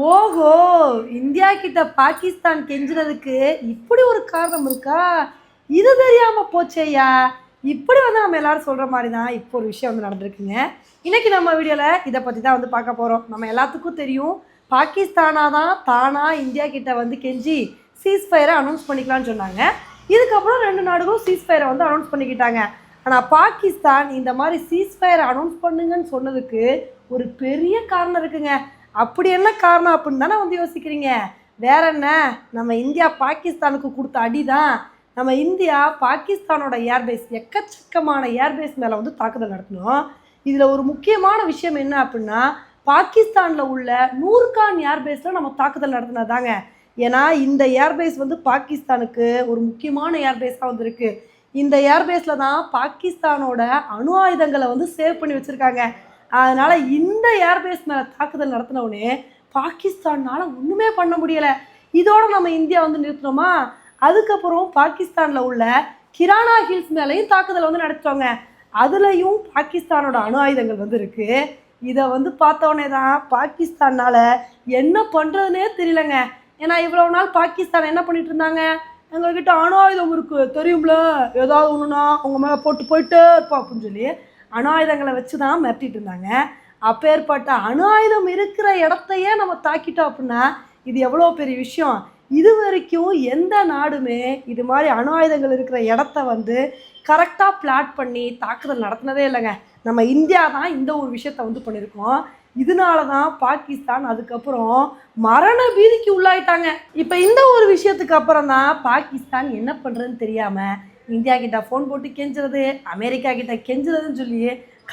ஓஹோ இந்தியா கிட்ட பாகிஸ்தான் கெஞ்சினதுக்கு இப்படி ஒரு காரணம் இருக்கா? இது தெரியாம போச்சேயா இப்படி வந்து நம்ம எல்லாரும் சொல்ற மாதிரி தான் இப்போ ஒரு விஷயம் வந்து நடந்திருக்குங்க. இன்னைக்கு நம்ம வீடியோவில் இதை பற்றி தான் வந்து பார்க்க போகிறோம் நம்ம எல்லாத்துக்கும் தெரியும் பாகிஸ்தானா தான் தானா இந்தியா கிட்ட வந்து கெஞ்சி சீஸ் ஃபயரை அனௌன்ஸ் பண்ணிக்கலாம்னு சொன்னாங்க. இதுக்கப்புறம் ரெண்டு நாடுகளும் சீஸ் ஃபயரை வந்து அனௌன்ஸ் பண்ணிக்கிட்டாங்க. ஆனால் பாகிஸ்தான் இந்த மாதிரி சீஸ் ஃபயரை அனௌன்ஸ் பண்ணுங்கன்னு சொன்னதுக்கு ஒரு பெரிய காரணம் இருக்குங்க. அப்படி என்ன காரணம் அப்படின்னு தானே வந்து யோசிக்கிறீங்க? வேற என்ன? நம்ம இந்தியா பாகிஸ்தானுக்கு கொடுத்த அடி தான் நம்ம இந்தியா பாகிஸ்தானோட ஏர்பேஸ் எக்கச்சக்கமான ஏர்பேஸ் மேலே வந்து தாக்குதல் நடத்தணும் இதில் ஒரு முக்கியமான விஷயம் என்ன அப்படின்னா பாகிஸ்தானில் உள்ள நூர்கான் ஏர்பேஸில் நம்ம தாக்குதல் நடத்தினதாங்க ஏன்னா இந்த ஏர்பேஸ் வந்து பாகிஸ்தானுக்கு ஒரு முக்கியமான ஏர்பேஸாக வந்திருக்கு. இந்த ஏர்பேஸில் தான் பாகிஸ்தானோட அணு ஆயுதங்களை வந்து சேவ் பண்ணி வச்சுருக்காங்க. அதனால் இந்த ஏர்பேஸ் மேலே தாக்குதல் நடத்தினவுடனே பாகிஸ்தானால் ஒன்றுமே பண்ண முடியலை. இதோடு நம்ம இந்தியா வந்து நிறுத்தினோமா? அதுக்கப்புறம் பாகிஸ்தானில் உள்ள கிரானா ஹில்ஸ் மேலேயும் தாக்குதல் வந்து நடத்துவாங்க அதுலேயும் பாகிஸ்தானோட அணு ஆயுதங்கள் வந்து இருக்குது இதை வந்து பார்த்தோன்னே தான் பாகிஸ்தானால் என்ன பண்ணுறதுனே தெரியலங்க. ஏன்னா இவ்வளோ நாள் பாகிஸ்தான் என்ன பண்ணிட்டு இருந்தாங்க? எங்ககிட்ட அணு ஆயுதம் இருக்குது தெரியும்ல? ஏதாவது ஒன்றுனா அவங்க மேலே போட்டு போயிட்டே இருப்போம் அப்படின்னு சொல்லி அணு ஆயுதங்களை வச்சு தான் மிரட்டிட்டு இருந்தாங்க. அப்பேற்பட்ட அணு ஆயுதம் இருக்கிற இடத்தையே நம்ம தாக்கிட்டோம் அப்படின்னா இது எவ்வளோ பெரிய விஷயம்? இது வரைக்கும் எந்த நாடுமே இது மாதிரி அணு ஆயுதங்கள் இருக்கிற இடத்த வந்து கரெக்டாக பிளாட் பண்ணி தாக்குதல் நடத்தினதே இல்லைங்க. நம்ம இந்தியா தான் இந்த ஒரு விஷயத்த வந்து பண்ணியிருக்கோம். இதனால தான் பாகிஸ்தான் அதுக்கப்புறம் மரண பீதிக்கு உள்ளாயிட்டாங்க. இப்போ இந்த ஒரு விஷயத்துக்கு அப்புறம் தான் பாகிஸ்தான் என்ன பண்ணுறதுன்னு தெரியாமல் இந்தியா கிட்ட ஃபோன் போட்டு கெஞ்சுறது அமெரிக்கா கிட்ட கெஞ்சுறதுன்னு சொல்லி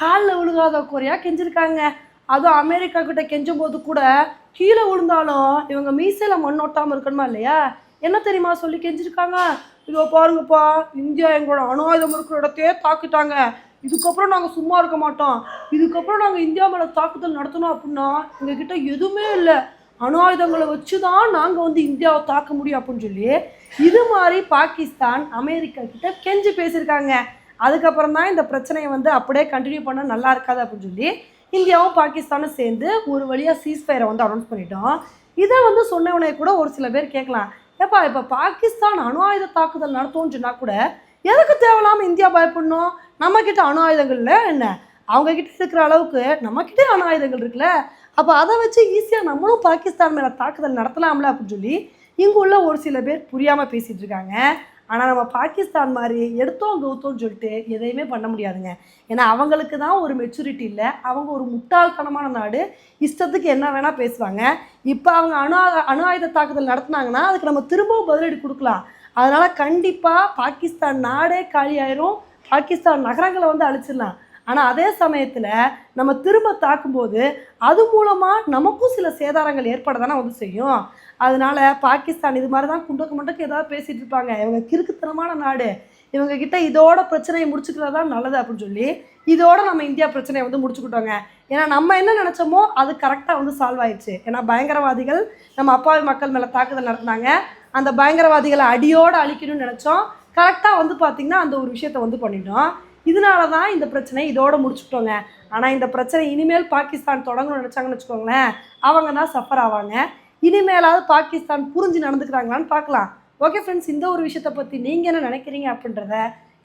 காலில் விழுகாத குறையா கெஞ்சிருக்காங்க. அதுவும் அமெரிக்கா கிட்ட கெஞ்சும் போது கூட கீழே விழுந்தாலும் இவங்க மீசையில் மண் ஒட்டாமல் இருக்கணுமா இல்லையா? என்ன தெரியுமா சொல்லி கெஞ்சிருக்காங்க? இதோ பாருங்கப்பா இந்தியா எங்களோட அணு ஆயுதம் இருக்கிற இடத்தையே தாக்கிட்டாங்க. இதுக்கப்புறம் நாங்கள் சும்மா இருக்க மாட்டோம். இதுக்கப்புறம் நாங்கள் இந்தியா மேலே தாக்குதல் நடத்தணும் அப்படின்னா எங்ககிட்ட எதுவுமே இல்லை. அணு ஆயுதங்களை வச்சு தான் நாங்கள் வந்து இந்தியாவை தாக்க முடியும் அப்படின்னு சொல்லி இது மாதிரி பாகிஸ்தான் அமெரிக்கா கிட்ட கெஞ்சி பேசியிருக்காங்க. அதுக்கப்புறம் தான் இந்த பிரச்சனையை வந்து அப்படியே கண்டினியூ பண்ண நல்லா இருக்காது அப்படின்னு சொல்லி இந்தியாவும் பாகிஸ்தானும் சேர்ந்து ஒரு வழியாக சீஸ்ஃபயரை வந்து அனௌன்ஸ் பண்ணிட்டோம். இதை வந்து சொன்னவனே கூட ஒரு சில பேர் கேட்கலாம். ஏப்பா இப்போ பாகிஸ்தான் அணு ஆயுத தாக்குதல் நடத்தும்னு சொன்னால் கூட எதுக்கு தேவையில்லாமல் இந்தியா பயப்படணும்? நம்மக்கிட்ட அணு ஆயுதங்கள் இல்லை என்ன? அவங்க கிட்ட இருக்கிற அளவுக்கு நம்மக்கிட்டே அணு ஆயுதங்கள் இருக்குல்ல? அப்போ அதை வச்சு ஈஸியாக நம்மளும் பாகிஸ்தான் மேலே தாக்குதல் நடத்தலாம்ல அப்படின்னு சொல்லி இங்கே உள்ள ஒரு சில பேர் புரியாமல் பேசிகிட்டு இருக்காங்க. ஆனால் நம்ம பாகிஸ்தான் மாதிரி எடுத்தோம் கௌத்தோம்னு சொல்லிட்டு எதையுமே பண்ண முடியாதுங்க. ஏன்னா அவங்களுக்கு தான் ஒரு மெச்சூரிட்டி இல்லை. அவங்க ஒரு முட்டாள்தனமான நாடு. இஷ்டத்துக்கு என்ன வேணால் பேசுவாங்க. இப்போ அவங்க அணு ஆ- அணு ஆயுத தாக்குதல் நடத்துனாங்கன்னா அதுக்கு நம்ம திரும்பவும் பதிலடி கொடுக்கலாம். அதனால் கண்டிப்பாக பாகிஸ்தான் நாடே காலியாயிரும். பாகிஸ்தான் நகரங்களை வந்து அழிச்சிடலாம். ஆனால் அதே சமயத்தில் நம்ம திரும்ப தாக்கும்போது அது மூலமாக நமக்கும் சில சேதாரங்கள் ஏற்பட தானே வந்து செய்யும். அதனால பாகிஸ்தான் இது மாதிரி தான் குண்டக்கு மண்டக்கு ஏதாவது பேசிகிட்டு இருப்பாங்க. இவங்க கிறுக்குத்தனமான நாடு. இவங்க கிட்ட இதோட பிரச்சனையை முடிச்சுக்கிறது தான் நல்லது அப்படின்னு சொல்லி இதோட நம்ம இந்தியா பிரச்சனையை வந்து முடிச்சுக்கிட்டோங்க. ஏன்னா நம்ம என்ன நினச்சோமோ அது கரெக்டாக வந்து சால்வ் ஆயிடுச்சு. ஏன்னா பயங்கரவாதிகள் நம்ம அப்பாவி மக்கள் மேலே தாக்குதல் நடத்தினாங்க. அந்த பயங்கரவாதிகளை அடியோடு அழிக்கணும்னு நினச்சோம். கரெக்டாக வந்து பார்த்திங்கன்னா அந்த ஒரு விஷயத்த வந்து பண்ணிட்டோம். இதனால தான் இந்த பிரச்சனை இதோட முடிச்சுக்கிட்டோங்க. ஆனால் இந்த பிரச்சனை இனிமேல் பாகிஸ்தான் தொடங்கணும்னு நினச்சாங்கன்னு வச்சுக்கோங்களேன் அவங்க தான் சஃபர் ஆவாங்க. இனிமேலாவது பாகிஸ்தான் புரிஞ்சு நடந்துக்கிறாங்களான்னு பார்க்கலாம். ஓகே ஃப்ரெண்ட்ஸ் இந்த ஒரு விஷயத்தை பற்றி நீங்கள் என்ன நினைக்கிறீங்க அப்படின்றத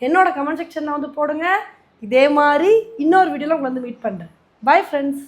என்னோட கமெண்ட் செக்ஷனில் வந்து போடுங்க. இதே மாதிரி இன்னொரு வீடியோவில் உங்களை வந்து மீட் பண்ணுறேன் பை ஃப்ரெண்ட்ஸ்